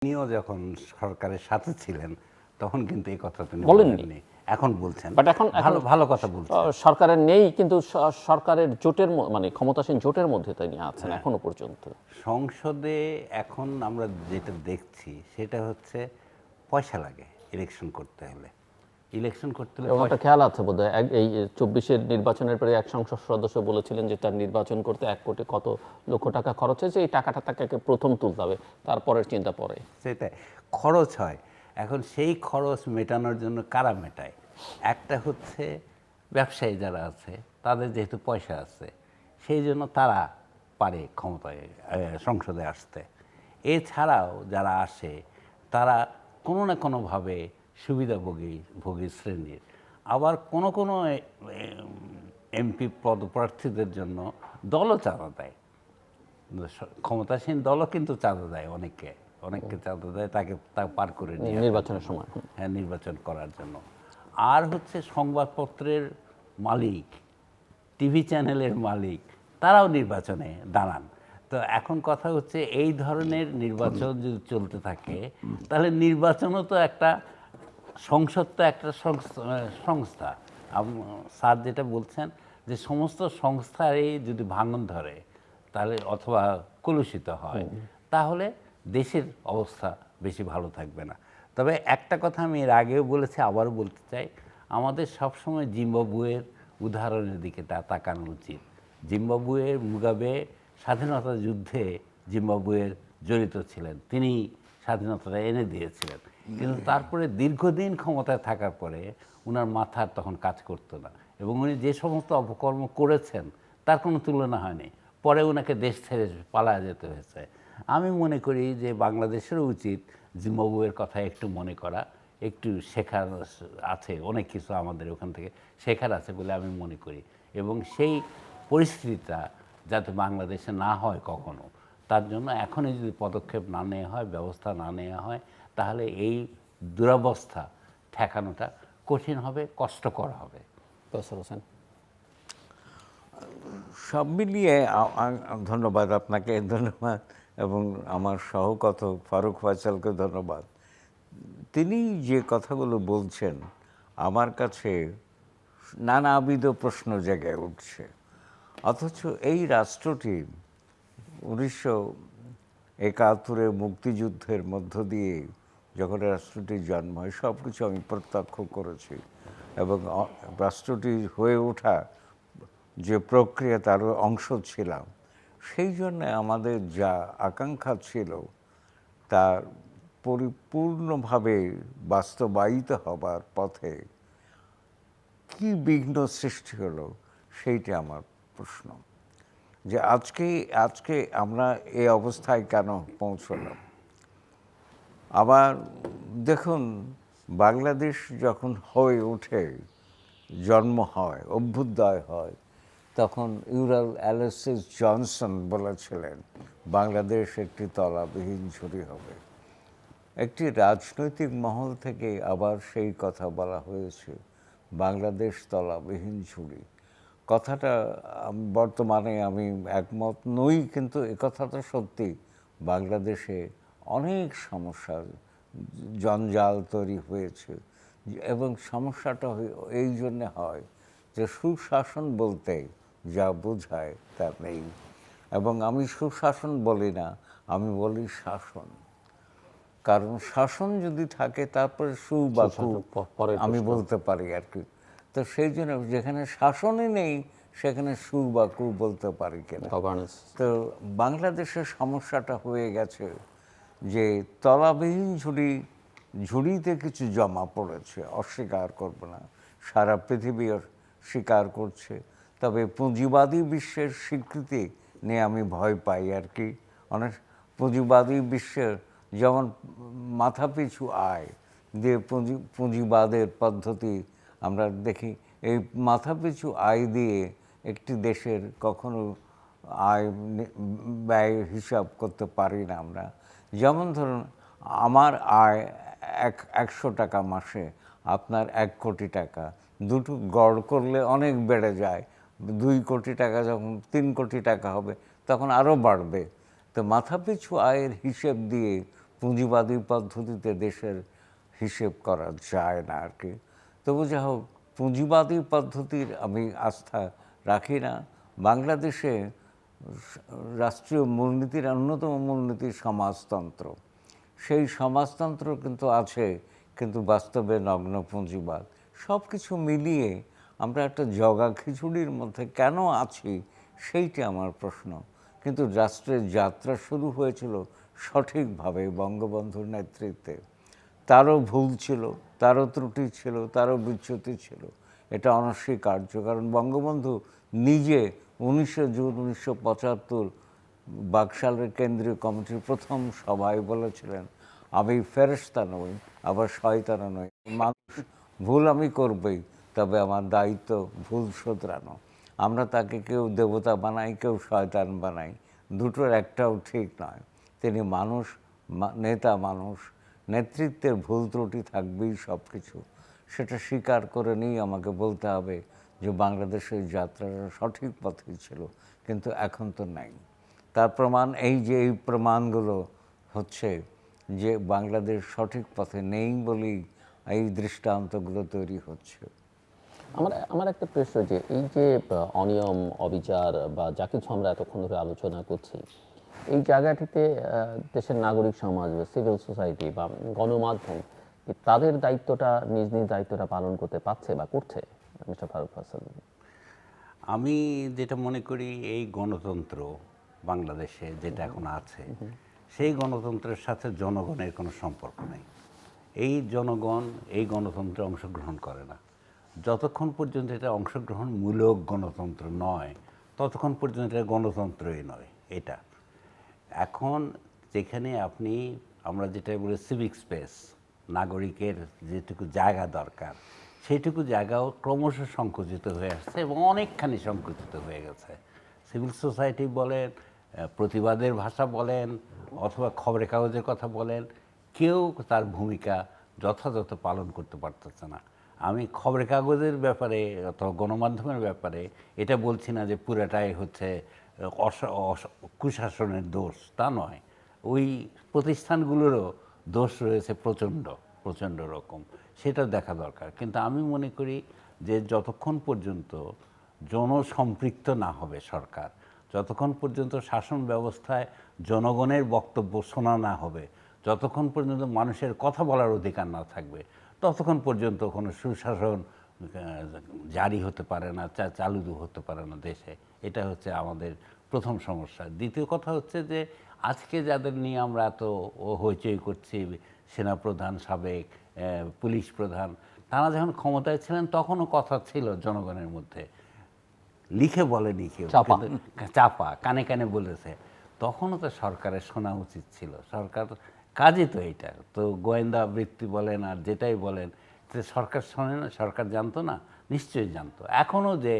তিনিও যখন সরকারের সাথে ছিলেন তখন কিন্তু এই কথা তিনি বলেননি। এখন বলছেন। বাট এখন- ভালো ভালো কথা বলছেন। সরকারের নেই কিন্তু সরকারের জোটের মানে ক্ষমতাসীন জোটের মধ্যে তিনি আছেন এখনও পর্যন্ত। সংসদে এখন আমরা যেটা দেখছি সেটা হচ্ছে পয়সা লাগে ইলেকশন করতে হলে। ইলেকশন করতে হলে এবং একটা খেয়াল আছে বোধহয় এক- এই চব্বিশের নির্বাচনের পরে এক সংসদ সদস্য বলেছিলেন যে তার নির্বাচন করতে এক কোটি কত লক্ষ টাকা খরচ হয়েছে এই টাকাটা তাকে প্রথম তুলতে হবে তারপরের চিন্তা পরে। সেটাই। খরচ হয়। এখন সেই খরচ মেটানোর জন্য কারা মেটায়? একটা হচ্ছে ব্যবসায়ী যারা আছে তাদের যেহেতু পয়সা আছে সেই জন্য তারা পারে ক্ষমতায় সংসদে আসতে। এছাড়াও যারা আসে তারা কোনো না কোনোভাবে সুবিধাভোগী ভোগী শ্রেণির। আবার কোন কোনো এমপি পদপ্রার্থীদের জন্য দলও চাঁদা দেয়। ক্ষমতাসীন দলও কিন্তু চাঁদা দেয় অনেককে। অনেককে চাঁদা দেয় তাকে তা পার করে নিয়ে নির্বাচনের সময়। হ্যাঁ নির্বাচন করার জন্য। আর হচ্ছে সংবাদপত্রের মালিক টিভি চ্যানেলের মালিক তারাও নির্বাচনে দাঁড়ান। তো এখন কথা হচ্ছে এই ধরনের নির্বাচন যদি চলতে থাকে তাহলে নির্বাচনও তো একটা সংসদ তো একটা সংস্থা সংস্থা। স্যার যেটা বলছেন যে সমস্ত সংস্থারই যদি ভাঙন ধরে তাহলে অথবা কলুষিত হয় তাহলে দেশের অবস্থা বেশি ভালো থাকবে না। তবে একটা কথা আমি এর আগেও বলেছি আবারও বলতে চাই আমাদের সবসময় জিম্বাবুয়ের উদাহরণের দিকে তা তাকানো উচিত। জিম্বাবুয়ের মুগাবে স্বাধীনতা যুদ্ধে জিম্বাবুয়ের জড়িত ছিলেন। তিনি স্বাধীনতাটা এনে দিয়েছিলেন। কিন্তু তারপরে দীর্ঘদিন ক্ষমতায় থাকার পরে ওনার মাথার তখন কাজ করতো না। এবং উনি যে সমস্ত অপকর্ম করেছেন তার কোনো তুলনা হয়নি। পরে ওনাকে দেশ ছেড়ে পালায় যেতে হয়েছে। আমি মনে করি যে বাংলাদেশেরও উচিত জিম্বাবুয়ের কথা একটু মনে করা একটু শেখার আছে অনেক কিছু আমাদের ওখান থেকে শেখার আছে বলে আমি মনে করি। এবং সেই পরিস্থিতিটা যাতে বাংলাদেশে না হয় কখনো তার জন্য এখনই যদি পদক্ষেপ না নেওয়া হয় ব্যবস্থা না নেওয়া হয় তাহলে এই দুরবস্থা ঠেকানোটা কঠিন হবে কষ্টকর হবে। হোসেন। সব মিলিয়ে ধন্যবাদ আপনাকে ধন্যবাদ। এবং আমার সহকথক ফারুক ফয়সালকে ধন্যবাদ। তিনি যে কথাগুলো বলছেন আমার কাছে নানাবিধ প্রশ্ন জেগে উঠছে। অথচ এই রাষ্ট্রটি উনিশশো একাত্তরে মুক্তিযুদ্ধের মধ্য দিয়ে যখন রাষ্ট্রটির জন্ম হয় সব কিছু আমি প্রত্যক্ষ করেছি এবং রাষ্ট্রটি হয়ে ওঠা যে প্রক্রিয়া তার অংশ ছিলাম, সেই জন্য আমাদের যা আকাঙ্ক্ষা ছিল তা পরিপূর্ণভাবে বাস্তবায়িত হবার পথে কি বিঘ্ন সৃষ্টি হলো সেইটা আমার প্রশ্ন। যে আজকে আজকে আমরা এই অবস্থায় কেন পৌঁছলাম? আবার দেখুন, বাংলাদেশ যখন হয়ে ওঠে, জন্ম হয়, অভ্যুদয় হয়, তখন ইউরাল অ্যালেসিস জনসন বলেছিলেন, বাংলাদেশ একটি তলাবিহীন ঝুড়ি হবে। একটি রাজনৈতিক মহল থেকে আবার সেই কথা বলা হয়েছে, বাংলাদেশ তলাবিহীন ঝুড়ি। কথাটা বর্তমানে আমি একমত নই, কিন্তু এ কথাটা সত্যি, বাংলাদেশে অনেক সমস্যা জঞ্জাল তৈরি হয়েছে এবং সমস্যাটা এই জন্যে হয় যে সুশাসন বলতে যা বোঝায় তা নেই। এবং আমি সুশাসন বলি না আমি বলি শাসন। কারণ শাসন যদি থাকে তারপরে সু বা আমি বলতে পারি আর কি। তো সেই জন্য যেখানে শাসনই নেই সেখানে সু বা কু বলতে পারি কিনা। তো বাংলাদেশের সমস্যাটা হয়ে গেছে যে তলাবিহীন ঝুড়ি, ঝুড়িতে কিছু জমা পড়েছে, অস্বীকার করব না। সারা পৃথিবী স্বীকার করছে। তবে পুঁজিবাদী বিশ্বের স্বীকৃতি নিয়ে আমি ভয় পাই আর কি। অনেক পুঁজিবাদী বিশ্বের যেমন মাথাপিছু আয়, দিয়ে পুঁজি, পুঁজিবাদের পদ্ধতি আমরা দেখি, এই মাথাপিছু আয় দিয়ে একটি দেশের কখনো আয় ব্যয় হিসাব করতে পারি না আমরা। যেমন ধরুন, আমার আয় এক, একশো টাকা মাসে, আপনার এক কোটি টাকা। দুটো গড় করলে অনেক বেড়ে যায়। দুই কোটি টাকা যখন, তিন কোটি টাকা হবে, তখন আরও বাড়বে। তো মাথাপিছু আয়ের হিসেব দিয়ে পুঁজিবাদী পদ্ধতিতে দেশের হিসেব করা যায় না আর কি। তবু যা হোক, পুঁজিবাদী পদ্ধতির আমি আস্থা রাখি না। বাংলাদেশে রাষ্ট্রীয় মূলনীতির, অন্যতম মূলনীতি সমাজতন্ত্র। সেই সমাজতন্ত্র কিন্তু আছে, কিন্তু বাস্তবে নগ্ন পুঁজিবাদ। সব কিছু মিলিয়ে আমরা একটা জগা খিচুড়ির মধ্যে কেন আছি, সেইটা আমার প্রশ্ন। কিন্তু রাষ্ট্রের যাত্রা শুরু হয়েছিল সঠিকভাবে বঙ্গবন্ধুর নেতৃত্বে। তারও ভুল ছিল, তারও ত্রুটি ছিল, তারও বিচ্যুতি ছিল। এটা অনস্বীকার্য, কারণ বঙ্গবন্ধু নিজে উনিশে জুন উনিশশো পঁচাত্তর বাকশালের কেন্দ্রীয় কমিটির প্রথম সভায় বলেছিলেন, আমি ফেরেস্তা নই, আবার শয়তানা নই। মানুষ ভুল আমি করবই, তবে আমার দায়িত্ব ভুল শোধরানো। আমরা তাকে কেউ দেবতা বানাই, কেউ শয়তান বানাই। দুটোর একটাও ঠিক নয়। তিনি মানুষ নেতা মানুষ। নেতৃত্বের ভুল ত্রুটি থাকবেই সব কিছু সেটা স্বীকার করে নিয়েই আমাকে বলতে হবে। যে বাংলাদেশের যাত্রাটা সঠিক পথে ছিল, কিন্তু এখন তো নাই। তার প্রমাণ এই যে এই প্রমাণগুলো হচ্ছে যে বাংলাদেশ সঠিক পথে নেই বলেই এই দৃষ্টান্তগুলো তৈরি হচ্ছে। আমার আমার একটা প্রশ্ন যে এই যে অনিয়ম, অবিচার বা যা কিছু আমরা এতক্ষণ ধরে আলোচনা করছি, এই জায়গাটিতে দেশের নাগরিক সমাজ বা সিভিল সোসাইটি বা গণমাধ্যম তাদের দায়িত্বটা, নিজ নিজ দায়িত্বটা পালন করতে পারছে বা করছে? মিস্টার ফারুক হাসান আমি যেটা মনে করি এই গণতন্ত্র বাংলাদেশে যেটা এখন আছে সেই গণতন্ত্রের সাথে জনগণের কোনো সম্পর্ক নেই। এই জনগণ এই গণতন্ত্রে অংশগ্রহণ করে না। যতক্ষণ পর্যন্ত এটা অংশগ্রহণমূলক গণতন্ত্র নয় ততক্ষণ পর্যন্ত এটা গণতন্ত্রই নয় এটা। এখন যেখানে আপনি আমরা যেটা বলি সিভিক স্পেস নাগরিকের যেটুকু জায়গা দরকার সেইটুকু জায়গাও ক্রমশ সংকুচিত হয়ে আসছে এবং অনেকখানি সংকুচিত হয়ে গেছে। সিভিল সোসাইটি বলেন প্রতিবাদের ভাষা বলেন, অথবা খবরের কাগজের কথা বলেন, কেউ তার ভূমিকা যথাযথ পালন করতে পারতেছে না। আমি খবরের কাগজের ব্যাপারে অথবা গণমাধ্যমের ব্যাপারে এটা বলছি না যে পুরাটাই হচ্ছে কুশাসনের দোষ, তা নয়। ওই প্রতিষ্ঠানগুলোরও দোষ রয়েছে প্রচণ্ড। প্রচণ্ড রকম, সেটা দেখা দরকার। কিন্তু আমি মনে করি যে যতক্ষণ পর্যন্ত জনসম্পৃক্ত না হবে সরকার, যতক্ষণ পর্যন্ত শাসন ব্যবস্থায় জনগণের বক্তব্য শোনা না হবে, যতক্ষণ পর্যন্ত মানুষের কথা বলার অধিকার না থাকবে, ততক্ষণ পর্যন্ত কোনো সুশাসন জারি হতে পারে না চালু হতে পারে না দেশে। এটা হচ্ছে আমাদের প্রথম সমস্যা। দ্বিতীয় কথা হচ্ছে যে আজকে যাদের নিয়ে আমরা এত হইচই করছি সেনাপ্রধান সাবেক পুলিশ প্রধান তারা যখন ক্ষমতায় ছিলেন তখনও কথা ছিল জনগণের মধ্যে। লিখে বলেনি কেউ চাপা। চাপা কানে কানে বলেছে। তখনও তো সরকারের শোনা উচিত ছিল। সরকার কাজই তো এইটা। তো গোয়েন্দা বৃত্তি বলেন আর যেটাই বলেন সরকার শোনে না সরকার জানতো না নিশ্চয়ই জানতো। এখনও যে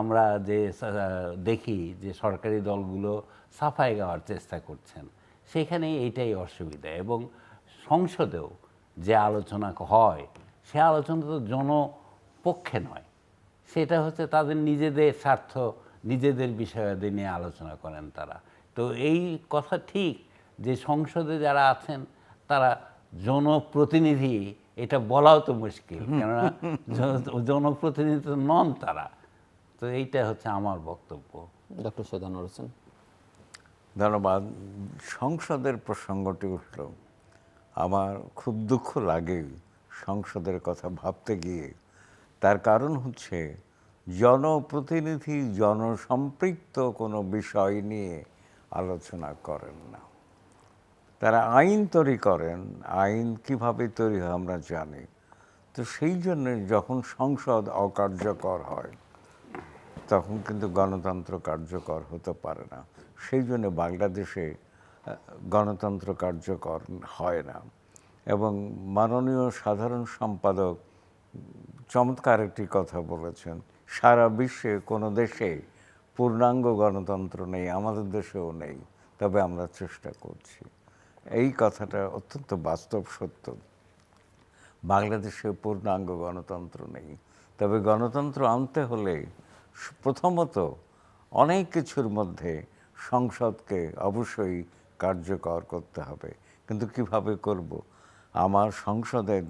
আমরা যে দেখি যে সরকারি দলগুলো সাফাই গাওয়ার চেষ্টা করছেন সেখানে এইটাই অসুবিধা। এবং সংসদেও যে আলোচনা হয় সে আলোচনা তো জনপক্ষে নয়। সেটা হচ্ছে তাদের নিজেদের স্বার্থ নিজেদের বিষয়াদি নিয়ে আলোচনা করেন তারা। তো এই কথা ঠিক যে সংসদে যারা আছেন তারা জনপ্রতিনিধি এটা বলাও তো মুশকিল। কেননা জনপ্রতিনিধি তো নন তারা। তো এইটা হচ্ছে আমার বক্তব্য। ডক্টর সৈদানুর হোসেন। ধন্যবাদ। সংসদের প্রসঙ্গটি উঠল। আমার খুব দুঃখ লাগে সংসদের কথা ভাবতে গিয়ে। তার কারণ হচ্ছে জনপ্রতিনিধি জনসম্পৃক্ত কোনো বিষয় নিয়ে আলোচনা করেন না। তারা আইন তৈরি করেন, আইন কীভাবে তৈরি হয় আমরা জানি। তো সেই জন্য যখন সংসদ অকার্যকর হয়, তখন কিন্তু গণতন্ত্র কার্যকর হতে পারে না। সেই জন্য বাংলাদেশে গণতন্ত্র কার্যকর হয় না। এবং মাননীয় সাধারণ সম্পাদক চমৎকার একটি কথা বলেছেন, সারা বিশ্বে কোনো দেশে পূর্ণাঙ্গ গণতন্ত্র নেই, আমাদের দেশেও নেই, তবে আমরা চেষ্টা করছি। এই কথাটা অত্যন্ত বাস্তব সত্য। বাংলাদেশে পূর্ণাঙ্গ গণতন্ত্র নেই, তবে গণতন্ত্র আনতে হলে প্রথমত অনেক কিছুর মধ্যে সংসদকে অবশ্যই কার্যকর করতে হবে। কিন্তু কীভাবে করব? আমার সংসদের,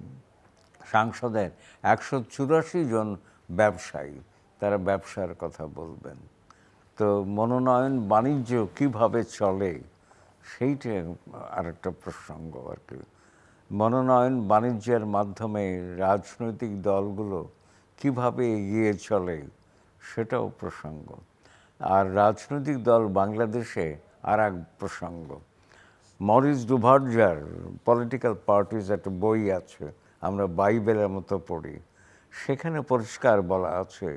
সাংসদের একশো চুরাশি জন ব্যবসায়ী, তারা ব্যবসার কথা বলবেন। তো মনোনয়ন বাণিজ্য কীভাবে চলে? সেইটা আরেকটা প্রসঙ্গ আর কি। মনোনয়ন বাণিজ্যের মাধ্যমে রাজনৈতিক দলগুলো কীভাবে এগিয়ে চলে, সেটাও প্রসঙ্গ। আর রাজনৈতিক দল বাংলাদেশে আর এক প্রসঙ্গ। মরিস ডুভার্জার পলিটিক্যাল পার্টিজ একটা বই আছে, আমরা বাইবেলের মতো পড়ি। সেখানে পরিষ্কার বলা আছে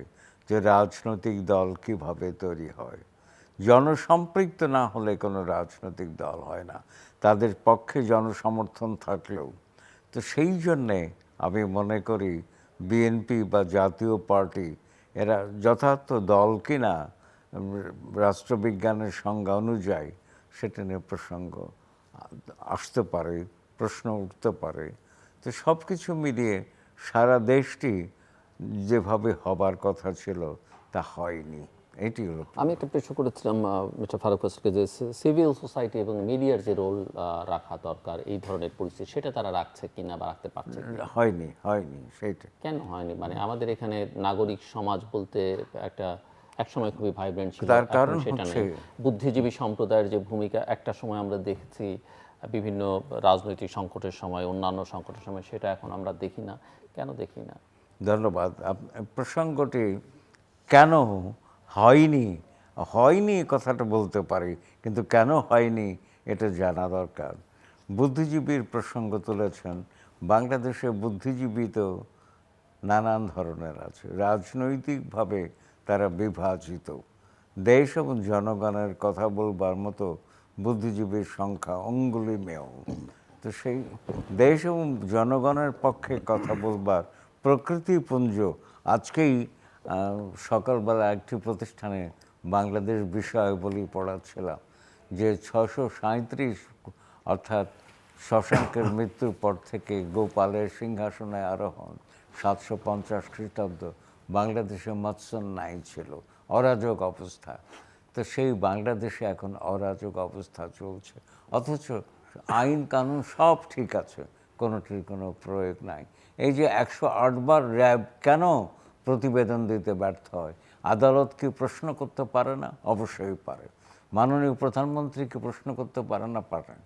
যে রাজনৈতিক দল কীভাবে তৈরি হয়। জনসম্পৃক্ত না হলে কোনো রাজনৈতিক দল হয় না। তাদের পক্ষে জনসমর্থন থাকলেও। তো সেই জন্যে আমি মনে করি, বিএনপি বা জাতীয় পার্টি, এরা যথার্থ দল কিনা রাষ্ট্রবিজ্ঞানের সংজ্ঞা অনুযায়ী সেটা নিয়ে প্রসঙ্গ আসতে পারে প্রশ্ন উঠতে পারে। তো সব কিছু মিলিয়ে সারা দেশটি যেভাবে হবার কথা ছিল তা হয়নি। এটি হলো আমি একটা প্রশ্ন করেছিলাম মিস্টার ফারুক ফাসলকে যে সিভিল সোসাইটি এবং মিডিয়ার যে রোল রাখা দরকার এই ধরনের পরিস্থিতি সেটা তারা রাখছে কিনা বা রাখতে পারছে? হয়নি হয়নি সেইটা। কেন হয়নি? মানে আমাদের এখানে নাগরিক সমাজ বলতে একটা একসময় খুবই ভাইব্রেন্ট ছিল তার কারণ হচ্ছে- বুদ্ধিজীবী সম্প্রদায়ের যে ভূমিকা একটা সময় আমরা দেখছি বিভিন্ন রাজনৈতিক সংকটের সময় অন্যান্য সংকটের সময় সেটা এখন আমরা দেখি না। কেন দেখি না? ধন্যবাদ। প্রসঙ্গটি কেন হয়নি? হয়নি কথাটা বলতে পারি কিন্তু কেন হয়নি এটা জানা দরকার। বুদ্ধিজীবীর প্রসঙ্গ তুলেছেন বাংলাদেশে বুদ্ধিজীবী তো নানান ধরনের আছে। রাজনৈতিকভাবে তারা বিভাজিত। দেশ এবং জনগণের কথা বলবার মতো বুদ্ধিজীবীর সংখ্যা অঙ্গুলি মেয় তো সেই দেশ এবং জনগণের পক্ষে কথা বলবার প্রকৃতিপুঞ্জ আজকেই সকালবেলা একটি প্রতিষ্ঠানে বাংলাদেশ বিষয় বলি পড়াচ্ছিলাম, যে ছশো সাঁত্রিশ অর্থাৎ শশাঙ্কের মৃত্যুর পর থেকে গোপালের সিংহাসনে আরোহণ, সাতশো পঞ্চাশ খ্রিস্টাব্দ বাংলাদেশে মৎস্য নাই ছিল, অরাজক অবস্থা। তো সেই বাংলাদেশে এখন অরাজক অবস্থা চলছে। অথচ আইন কানুন সব ঠিক আছে, কোনোটির কোনো প্রয়োগ নাই। এই যে একশো আটবার র্যাব কেন প্রতিবেদন দিতে ব্যর্থ হয়? আদালত কি প্রশ্ন করতে পারে না? অবশ্যই পারে। মাননীয় প্রধানমন্ত্রী কি প্রশ্ন করতে পারে না? পারেন